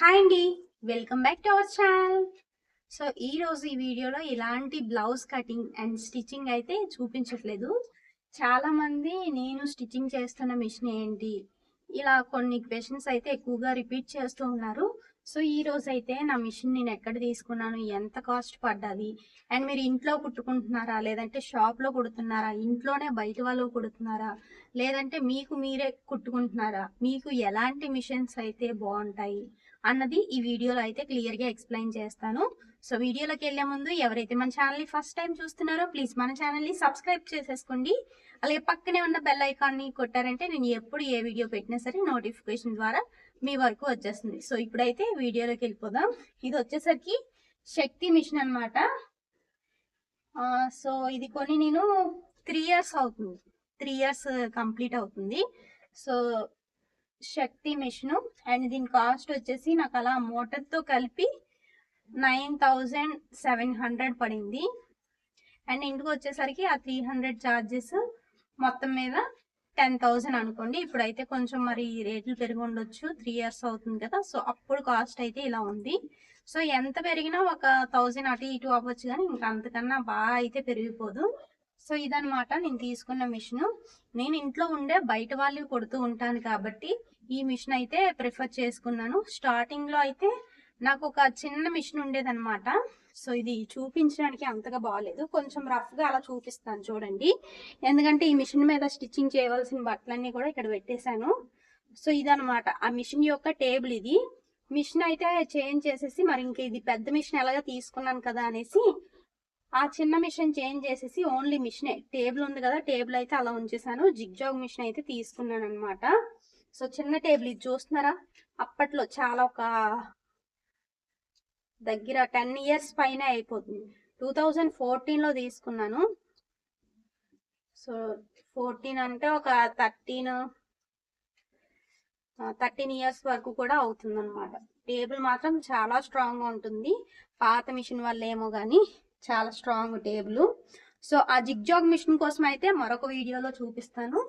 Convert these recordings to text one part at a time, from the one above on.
Hi అండి welcome back to our channel so ఈ రోజు ఈ వీడియోలో ఇలాంటి బ్లౌజ్ కటింగ్ అండ్ స్టిచ్చింగ్ అయితే చూపించట్లేదు. చాలామంది నేను స్టిచ్చింగ్ చేస్తున్న మిషన్ ఏంటి? ఇలా కొన్ని క్వశ్చన్స్ అయితే ఎక్కువగా రిపీట్ చేస్తూ ఉన్నారు. సో ఈ రోజు అయితే నా మిషన్ నేను ఎక్కడ తీసుకున్నాను? ఎంత కాస్ట్ పడ్డది? అండ్ మీరు ఇంట్లో కుట్టుకుంటున్నారా? లేదంటే షాప్లో కుడుతున్నారా? ఇంట్లోనే బయట వాళ్ళు కుడుతున్నారా? లేదంటే మీకు మీరే కుట్టుకుంటున్నారా? మీకు ఎలాంటి మిషన్స్ అయితే బాగుంటాయి? అన్నది ఈ వీడియోలో అయితే క్లియర్గా ఎక్స్ప్లెయిన్ చేస్తాను. సో వీడియోలోకి వెళ్ళే ముందు ఎవరైతే మన ఛానల్ని ఫస్ట్ టైం చూస్తున్నారో ప్లీజ్ మన ఛానల్ని సబ్స్క్రైబ్ చేసేసుకోండి. అలాగే పక్కనే ఉన్న బెల్ ఐకాన్ని కొట్టారంటే నేను ఎప్పుడు ఏ వీడియో పెట్టినా సరే నోటిఫికేషన్ ద్వారా మీ వరకు వచ్చేస్తుంది. సో ఇప్పుడైతే వీడియోలోకి వెళ్ళిపోదాం. ఇది వచ్చేసరికి శక్తి మిషన్ అనమాట సో ఇది కొని నేను త్రీ ఇయర్స్ అవుతుంది. త్రీ ఇయర్స్ కంప్లీట్ అవుతుంది. So Shakti mission. అండ్ దీని కాస్ట్ వచ్చేసి నాకు అలా మోటార్తో కలిపి నైన్ థౌజండ్ సెవెన్ హండ్రెడ్ పడింది. అండ్ ఇంటికి వచ్చేసరికి ఆ త్రీ హండ్రెడ్ ఛార్జెస్ మొత్తం మీద టెన్ థౌజండ్ అనుకోండి. ఇప్పుడైతే కొంచెం మరి రేట్లు పెరిగి ఉండొచ్చు. త్రీ ఇయర్స్ అవుతుంది కదా. సో అప్పుడు కాస్ట్ అయితే ఇలా ఉంది. సో ఎంత పెరిగినా ఒక థౌజండ్ అటు ఇటు అవ్వచ్చు కానీ ఇంకా అంతకన్నా బాగా అయితే పెరిగిపోదు. సో ఇదనమాట నేను తీసుకున్న మిషన్. నేను ఇంట్లో ఉండే బయట వాళ్ళు కొడుతూ ఉంటాను కాబట్టి ఈ మిషన్ అయితే ప్రిఫర్ చేసుకున్నాను. స్టార్టింగ్లో అయితే నాకు ఒక చిన్న మిషన్ ఉండేదన్నమాట. సో ఇది చూపించడానికి అంతగా బాగాలేదు కొంచెం రఫ్గా అలా చూపిస్తాను చూడండి. ఎందుకంటే ఈ మిషన్ మీద స్టిచ్చింగ్ చేయవలసిన బట్టలన్నీ కూడా ఇక్కడ పెట్టేశాను. సో ఇదనమాట ఆ మిషన్ యొక్క టేబుల్ ఇది. మిషన్ అయితే చేంజ్ చేసేసి మరి ఇంక ఇది పెద్ద మిషన్ ఎలాగో తీసుకున్నాను కదా అనేసి ఆ చిన్న మిషన్ చేంజ్ చేసేసి ఓన్లీ మిషనే. టేబుల్ ఉంది కదా టేబుల్ అయితే అలా ఉంచేసాను జిగ్జాగ్ మిషన్ అయితే తీసుకున్నాను అనమాట సో చిన్న టేబుల్ ఇది చూస్తున్నారా? అప్పట్లో చాలా ఒక దగ్గర టెన్ ఇయర్స్ పైన అయిపోతుంది. టూ థౌజండ్ ఫోర్టీన్లో తీసుకున్నాను. సో ఫోర్టీన్ అంటే ఒక థర్టీన్ థర్టీన్ ఇయర్స్ వరకు కూడా అవుతుంది అనమాట టేబుల్ మాత్రం చాలా స్ట్రాంగ్గా ఉంటుంది. పాత మిషన్ వల్ల ఏమో కానీ చాలా స్ట్రాంగ్ టేబుల్. సో ఆ జిగ్జాగ్ మిషన్ కోసం అయితే మరొక వీడియోలో చూపిస్తాను.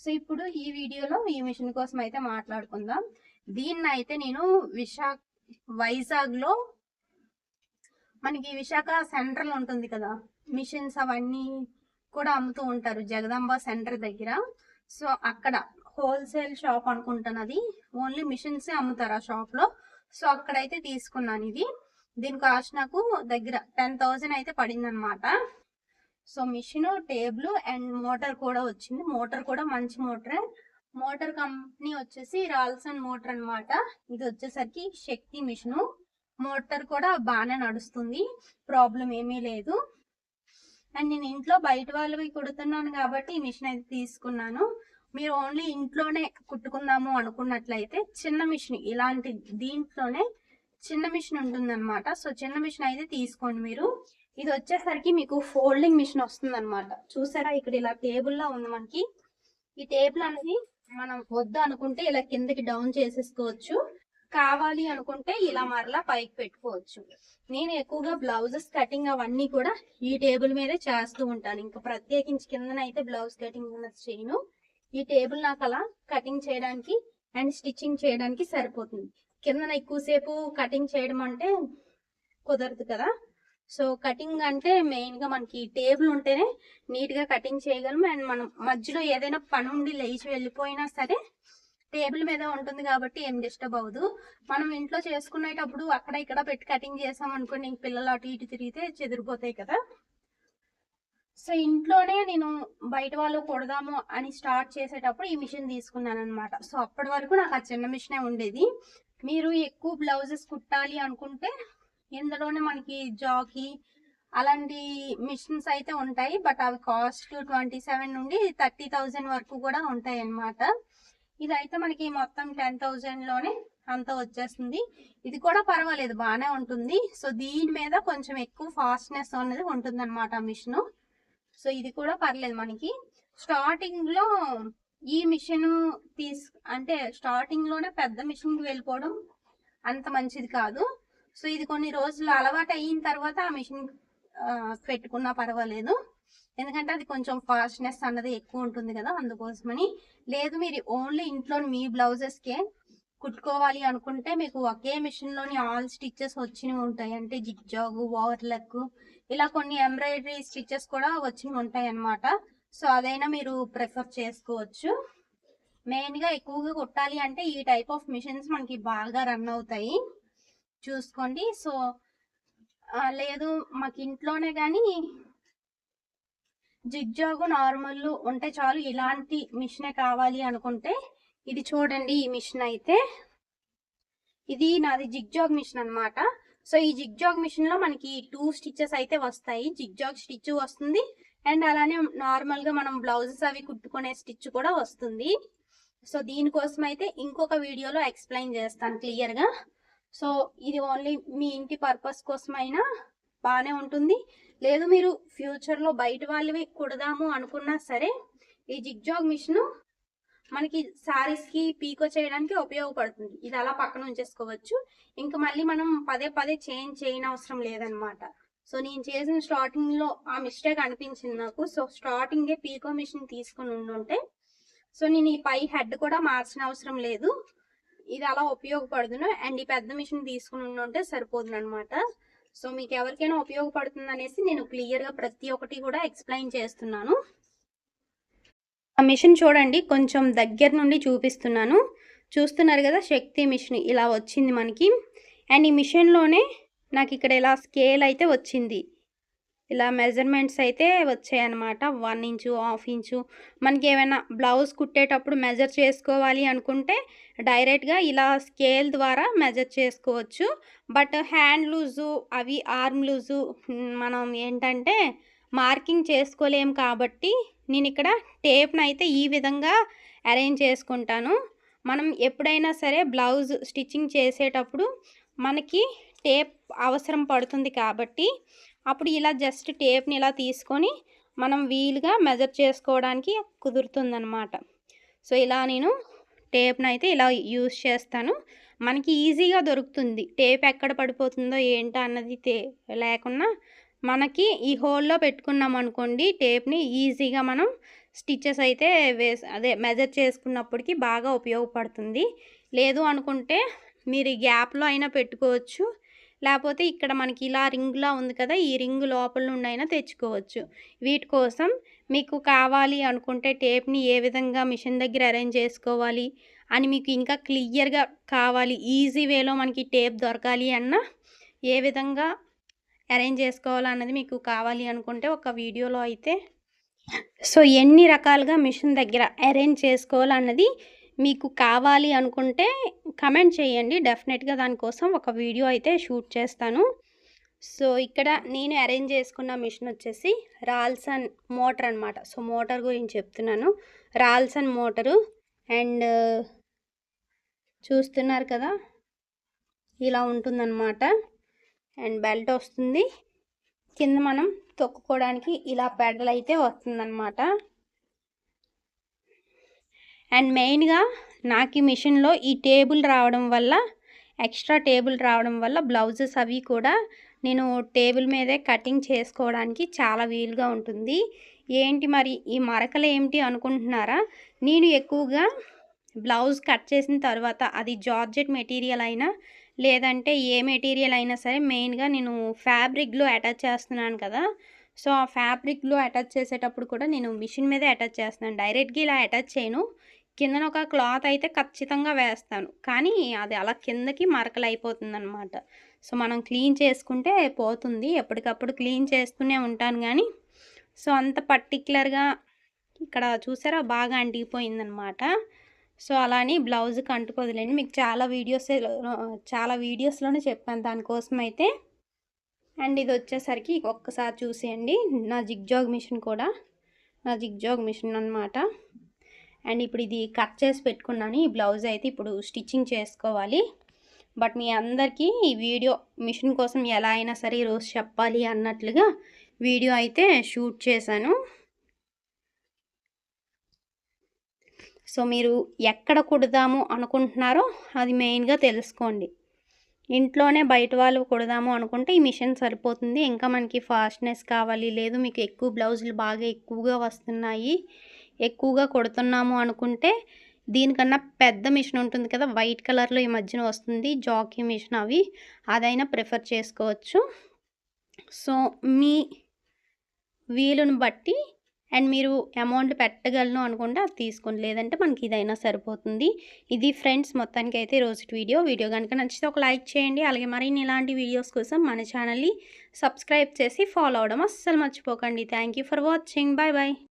సో ఇప్పుడు ఈ వీడియోలో ఈ మిషన్ కోసం అయితే మాట్లాడుకుందాం. దీన్ని అయితే నేను విశాఖ వైజాగ్లో మనకి విశాఖ సెంట్రల్ ఉంటుంది కదా మిషన్స్ అవన్నీ కూడా అమ్ముతూ ఉంటారు జగదాంబ సెంటర్ దగ్గర. సో అక్కడ హోల్సేల్ షాప్ అనుకుంటాను అది. ఓన్లీ మిషన్స్ అమ్ముతారు ఆ షాప్లో సో అక్కడైతే తీసుకున్నాను ఇది. దీని కాస్ట్ నాకు దగ్గర టెన్ థౌజండ్ అయితే పడింది అనమాట so machine table and motor కూడా వచ్చింది. మోటార్ కూడా మంచి మోటార్. మోటార్ కంపెనీ వచ్చేసి రాల్సన్ మోటార్ అన్నమాట. ఇది వచ్చేసరికి శక్తి మిషన్. మోటార్ కూడా బాగానే నడుస్తుంది. ప్రాబ్లం ఏమీ లేదు. అండ్ నేను ఇంట్లో బయట వాళ్ళవి కుడుతున్నాను కాబట్టి ఈ మిషన్ అయితే తీసుకున్నాను. మీరు ఓన్లీ ఇంట్లోనే కుట్టుకుందాము అనుకున్నట్లయితే చిన్న మిషన్ ఇలాంటి దీంట్లోనే చిన్న మిషన్ ఉంటుంది సో చిన్న మిషన్ అయితే తీసుకోండి మీరు. ఇది వచ్చేసరికి మీకు ఫోల్డింగ్ మిషన్ వస్తుంది అనమాట చూసారా? ఇక్కడ ఇలా టేబుల్ లా ఉంది మనకి. ఈ టేబుల్ అనేది మనం వద్దు అనుకుంటే ఇలా కిందకి డౌన్ చేసేసుకోవచ్చు. కావాలి అనుకుంటే ఇలా మరలా పైకి పెట్టుకోవచ్చు. నేను ఎక్కువగా బ్లౌజెస్ కటింగ్ అవన్నీ కూడా ఈ టేబుల్ మీదే చేస్తూ ఉంటాను. ఇంకా ప్రత్యేకించి కిందనైతే బ్లౌజ్ కటింగ్ అన్నది చేయను. ఈ టేబుల్ నాకు అలా కటింగ్ చేయడానికి అండ్ స్టిచ్చింగ్ చేయడానికి సరిపోతుంది. కిందన ఎక్కువసేపు కటింగ్ చేయడం అంటే కుదరదు కదా? సో కటింగ్ అంటే మెయిన్గా మనకి టేబుల్ ఉంటేనే నీట్గా కటింగ్ చేయగలం. అండ్ మనం మధ్యలో ఏదైనా పని ఉండి లేచి వెళ్ళిపోయినా సరే టేబుల్ మీద ఉంటుంది కాబట్టి ఏం డిస్టర్బ్ అవ్వదు. మనం ఇంట్లో చేసుకునేటప్పుడు అక్కడ ఇక్కడ పెట్టి కటింగ్ చేసాం అనుకోండి ఇంక పిల్లలు అటు ఇటు తిరిగితే చెదిరిపోతాయి కదా. సో ఇంట్లోనే నేను బయట వాళ్ళు కొడదాము అని స్టార్ట్ చేసేటప్పుడు ఈ మిషన్ తీసుకున్నాను అనమాట సో అప్పటి వరకు నాకు ఆ చిన్న మిషనే ఉండేది. మీరు ఎక్కువ బ్లౌజెస్ కుట్టాలి అనుకుంటే ఇందులోనే మనకి జాకీ అలాంటి మిషన్స్ అయితే ఉంటాయి బట్ అవి కాస్ట్ ట్వంటీ సెవెన్ నుండి థర్టీ థౌజండ్ వరకు కూడా ఉంటాయి అన్నమాట ఇదైతే మనకి మొత్తం టెన్ థౌజండ్లోనే అంత వచ్చేస్తుంది. ఇది కూడా పర్వాలేదు బాగానే ఉంటుంది. సో దీని మీద కొంచెం ఎక్కువ ఫాస్ట్నెస్ అనేది ఉంటుంది అనమాట మిషన్. సో ఇది కూడా పర్లేదు మనకి. స్టార్టింగ్లో ఈ మిషన్ తీసు అంటే స్టార్టింగ్లోనే పెద్ద మిషన్కి వెళ్ళిపోవడం అంత మంచిది కాదు. సో ఇది కొన్ని రోజులు అలవాటు అయిన తర్వాత ఆ మిషన్ పెట్టుకున్నా పర్వాలేదు. ఎందుకంటే అది కొంచెం ఫాస్ట్నెస్ అన్నది ఎక్కువ ఉంటుంది కదా అందుకోసమని. లేదు మీరు ఓన్లీ ఇంట్లో మీ బ్లౌజెస్ కే కుట్టుకోవాలి అనుకుంటే మీకు ఒకే మిషన్లోని ఆల్ స్టిచ్చెస్ వచ్చినవి ఉంటాయి. అంటే జిగ్ జాగ్ ఓవర్లక్ ఇలా కొన్ని ఎంబ్రాయిడరీ స్టిచ్చెస్ కూడా వచ్చినవి ఉంటాయి అన్నమాట. సో అదైనా మీరు ప్రిఫర్ చేసుకోవచ్చు. మెయిన్గా ఎక్కువగా కుట్టాలి అంటే ఈ టైప్ ఆఫ్ మిషన్స్ మనకి బాగా రన్ అవుతాయి. చూసుకోండి. సో లేదు మాకు ఇంట్లోనే కానీ జిగ్జాగు నార్మల్ ఉంటే చాలు ఇలాంటి మిషనే కావాలి అనుకుంటే ఇది చూడండి ఈ మిషన్ అయితే. ఇది నాది జిగ్జాగ్ మిషన్ అనమాట సో ఈ జిగ్జాగ్ మిషన్లో మనకి టూ స్టిచ్చెస్ అయితే వస్తాయి. జిగ్జాగ్ స్టిచ్ వస్తుంది. అండ్ అలానే నార్మల్గా మనం బ్లౌజెస్ అవి కుట్టుకునే స్టిచ్ కూడా వస్తుంది. సో దీనికోసం అయితే ఇంకొక వీడియోలో ఎక్స్ప్లెయిన్ చేస్తాను క్లియర్గా సో ఇది ఓన్లీ మీ ఇంటి పర్పస్ కోసమైనా బాగానే ఉంటుంది. లేదు మీరు ఫ్యూచర్లో బయట వాళ్ళవి కుడదాము అనుకున్నా సరే ఈ జిగ్జాగ్ మిషన్ మనకి సారీస్కి పీకో చేయడానికి ఉపయోగపడుతుంది. ఇది అలా పక్కన ఉంచేసుకోవచ్చు. ఇంకా మళ్ళీ మనం పదే పదే చేంజ్ చేయని అవసరం లేదనమాట సో నేను చేసిన స్టార్టింగ్లో ఆ మిస్టేక్ అనిపించింది నాకు. సో స్టార్టింగే పీకో మిషన్ తీసుకుని ఉండుంటే సో నేను ఈ పై హెడ్ కూడా మార్చిన అవసరం లేదు. ఇది అలా ఉపయోగపడుతుంది అండ్ ఈ పెద్ద మిషన్ తీసుకుని ఉంటే సరిపోతుంది అనమాట సో మీకు ఎవరికైనా ఉపయోగపడుతుంది అనేసి నేను క్లియర్గా ప్రతి ఒక్కటి కూడా ఎక్స్ప్లెయిన్ చేస్తున్నాను. ఆ మిషన్ చూడండి కొంచెం దగ్గర నుండి చూపిస్తున్నాను. చూస్తున్నారు కదా శక్తి మిషన్ ఇలా వచ్చింది మనకి. అండ్ ఈ మిషన్లోనే నాకు ఇక్కడ ఇలా స్కేల్ అయితే వచ్చింది. ఇలా మెజర్మెంట్స్ అయితే వచ్చాయన్నమాట. వన్ ఇంచు హాఫ్ ఇంచు మనకి ఏమైనా బ్లౌజ్ కుట్టేటప్పుడు మెజర్ చేసుకోవాలి అనుకుంటే డైరెక్ట్గా ఇలా స్కేల్ ద్వారా మెజర్ చేసుకోవచ్చు. బట్ హ్యాండ్ లూజు అవి ఆర్మ్ లూజు మనం ఏంటంటే మార్కింగ్ చేసుకోలేం కాబట్టి నేను ఇక్కడ టేప్ను అయితే ఈ విధంగా అరేంజ్ చేసుకుంటాను. మనం ఎప్పుడైనా సరే బ్లౌజ్ స్టిచ్చింగ్ చేసేటప్పుడు మనకి టేప్ అవసరం పడుతుంది కాబట్టి అప్పుడు ఇలా జస్ట్ టేప్ని ఇలా తీసుకొని మనం వీలుగా మెజర్ చేసుకోవడానికి కుదురుతుందనమాట సో ఇలా నేను టేప్ని అయితే ఇలా యూజ్ చేస్తాను. మనకి ఈజీగా దొరుకుతుంది. టేప్ ఎక్కడ పడిపోతుందో ఏంటో అన్నది తే లేకుండా మనకి ఈ హోల్లో పెట్టుకున్నాం అనుకోండి టేప్ని ఈజీగా మనం స్టిచెస్ అయితే వే అదే మెజర్ చేసుకున్నప్పటికీ బాగా ఉపయోగపడుతుంది. లేదు అనుకుంటే మీరు ఈ గ్యాప్లో అయినా పెట్టుకోవచ్చు. లేకపోతే ఇక్కడ మనకి ఇలా రింగ్లా ఉంది కదా ఈ రింగ్ లోపల నుండి అయినా తెచ్చుకోవచ్చు. వీటి కోసం మీకు కావాలి అనుకుంటే టేప్ని ఏ విధంగా మిషన్ దగ్గర అరేంజ్ చేసుకోవాలి అని మీకు ఇంకా క్లియర్గా కావాలి ఈజీ వేలో మనకి టేప్ దొరకాలి అన్న ఏ విధంగా అరేంజ్ చేసుకోవాలన్నది మీకు కావాలి అనుకుంటే ఒక వీడియోలో అయితే. సో ఎన్ని రకాలుగా మిషన్ దగ్గర అరేంజ్ చేసుకోవాలన్నది మీకు కావాలి అనుకుంటే కమెంట్ చేయండి. డెఫినెట్గా దానికోసం ఒక వీడియో అయితే షూట్ చేస్తాను. సో ఇక్కడ నేను అరేంజ్ చేసుకున్న మిషన్ వచ్చేసి రాల్సన్ మోటార్ అనమాట సో మోటార్ గురించి చెప్తున్నాను. రాల్సన్ మోటరు అండ్ చూస్తున్నారు కదా? ఇలా ఉంటుందన్నమాట. అండ్ బెల్ట్ వస్తుంది. కింద మనం తొక్కుకోవడానికి ఇలా పెడల్ అయితే వస్తుందన్నమాట. అండ్ మెయిన్గా నాకు ఈ మిషన్లో ఈ టేబుల్ రావడం వల్ల ఎక్స్ట్రా టేబుల్ రావడం వల్ల బ్లౌజెస్ అవి కూడా నేను టేబుల్ మీదే కటింగ్ చేసుకోవడానికి చాలా వీలుగా ఉంటుంది. ఏంటి మరి ఈ మరకలు ఏమిటి అనుకుంటున్నారా? నేను ఎక్కువగా బ్లౌజ్ కట్ చేసిన తర్వాత అది జార్జెట్ మెటీరియల్ అయినా లేదంటే ఏ మెటీరియల్ అయినా సరే మెయిన్గా నేను ఫ్యాబ్రిక్లో అటాచ్ చేస్తున్నాను కదా. సో ఆ ఫ్యాబ్రిక్లో అటాచ్ చేసేటప్పుడు కూడా నేను మిషన్ మీదే అటాచ్ చేస్తున్నాను. డైరెక్ట్గా ఇలా అటాచ్ చేయను. కిందన ఒక క్లాత్ అయితే ఖచ్చితంగా వేస్తాను. కానీ అది అలా కిందకి మరకలు అయిపోతుంది అనమాట సో మనం క్లీన్ చేసుకుంటే పోతుంది. ఎప్పటికప్పుడు క్లీన్ చేస్తూనే ఉంటాను కానీ సో అంత పర్టిక్యులర్గా ఇక్కడ చూసారా? బాగా అంటికిపోయిందనమాట సో అలానే బ్లౌజ్కి అంటుకోదులేండి మీకు చాలా వీడియోస్ చాలా వీడియోస్లోనే చెప్పాను దానికోసం అయితే అండ్ ఇది వచ్చేసరికి ఒక్కసారి చూసేయండి. నా జిగ్జాగ్ మిషన్ కూడా. నా జిగ్జాగ్ మిషన్ అనమాట అండ్ ఇప్పుడు ఇది కట్ చేసి పెట్టుకున్నాను. ఈ బ్లౌజ్ అయితే ఇప్పుడు స్టిచ్చింగ్ చేసుకోవాలి. బట్ మీ అందరికీ ఈ వీడియో మిషన్ కోసం ఎలా అయినా సరే ఈరోజు చెప్పాలి అన్నట్లుగా వీడియో అయితే షూట్ చేశాను. సో మీరు ఎక్కడ కుడదాము అనుకుంటున్నారో అది మెయిన్గా తెలుసుకోండి. ఇంట్లోనే బయట వాళ్ళు కుడదాము అనుకుంటే ఈ మిషన్ సరిపోతుంది. ఇంకా మనకి ఫాస్ట్నెస్ కావాలి లేదు మీకు ఎక్కువ బ్లౌజులు బాగా ఎక్కువగా వస్తున్నాయి. ఎక్కువగా కొడుతున్నాము అనుకుంటే దీనికన్నా పెద్ద మిషన్ ఉంటుంది కదా వైట్ కలర్లో ఈ మధ్యన వస్తుంది జాకీ మిషన్ అవి. అదైనా ప్రిఫర్ చేసుకోవచ్చు. సో మీ వీలుని బట్టి అండ్ మీరు అమౌంట్ పెట్టగలను అనుకుంటే అది తీసుకోండి. లేదంటే మనకి ఇదైనా సరిపోతుంది. ఇది ఫ్రెండ్స్ మొత్తానికి అయితే రోజు వీడియో. వీడియో కనుక నచ్చితే ఒక లైక్ చేయండి. అలాగే మరిన్ని ఇలాంటి వీడియోస్ కోసం మన ఛానల్ని సబ్స్క్రైబ్ చేసి ఫాలో అవడం అస్సలు మర్చిపోకండి. Thank you for watching. Bye bye